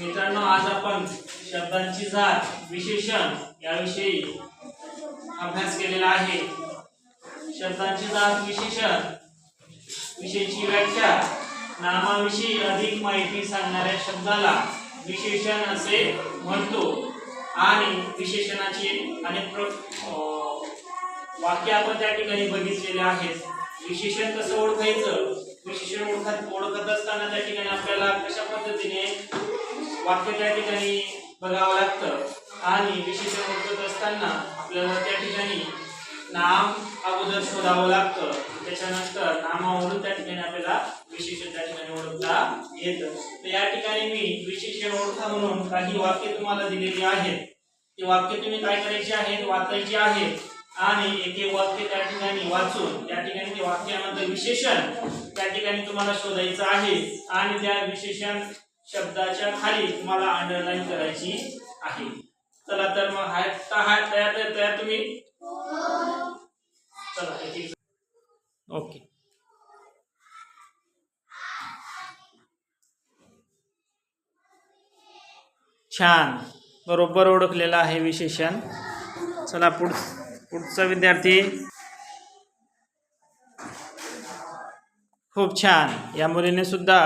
मित्रांनो आज आपण शब्दांची जात विशेषण याविषयी अभ्यास केलेला आहे. शब्दांची जात विशेषण विषयीची व्याख्या नामाविषयी अधिक माहिती सांगणाऱ्या शब्दाला विशेषण असे म्हणतो. आणि विशेषणाची अनेक प्र अं, वाक्य आपण त्या ठिकाणी बघितलेले आहेत. विशेषण कसं ओळखायचं? विशेषण ओळखत ओळखत असताना त्या ठिकाणी आपल्याला कशा पद्धतीने वाक्य त्या ठिकाणी बघावं लागतं. आणि विशेषण ओळखत असताना आपल्याला त्या ठिकाणी नाम अगोदर शोधावं लागतं. त्याच्यानंतर नामावरून त्या ठिकाणी आपल्याला विशेषण त्या ठिकाणी ओळखता येतं. तर या ठिकाणी मी विशेषण ओळखा म्हणून काही वाक्य तुम्हाला दिलेली आहेत. ते वाक्य तुम्ही काय करायचे आहेत? वाचायचे आहेत. आणि एक एक वाक्य त्या ठिकाणी वाचून त्या ठिकाणी ते वाक्यानंतर विशेषण त्या ठिकाणी तुम्हाला शोधायचं आहे. आणि त्या विशेषण शब्दाच्या खाली तुम्हाला अंडरलाईन करायची आहे. चला तर मग हाय हाय तयार तयार तयार तुम्ही? चला ओके. छान. बरोबर ओळखलेलं आहे विशेषण. चला पुढ पुढचा विद्यार्थी. खूप छान. या मुलीने सुद्धा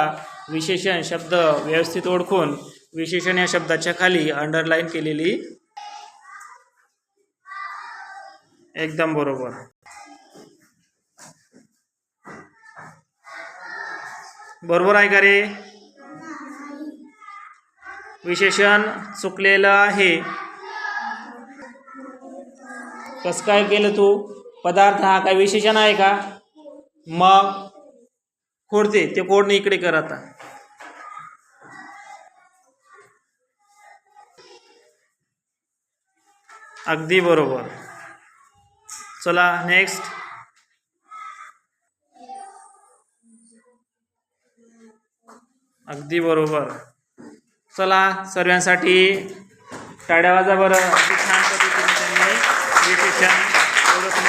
विशेषण शब्द व्यवस्थित ओळखून विशेषण या शब्दाच्या खाली अंडरलाईन केलेली एकदम बरोबर. बरोबर आहे का रे? विशेषण चुकलेलं आहे. कसं काय केलं तू? पदार्थ हा काय विशेषण आहे का? मग खोडते ते कोडणे इकडे कर आता. अगदी बरोबर. चला नेक्स्ट अगदी बरोबर. चला सर्वांसाठी टाळ्या वाजा बरं. अगदी छान पद्धतीने त्यांनी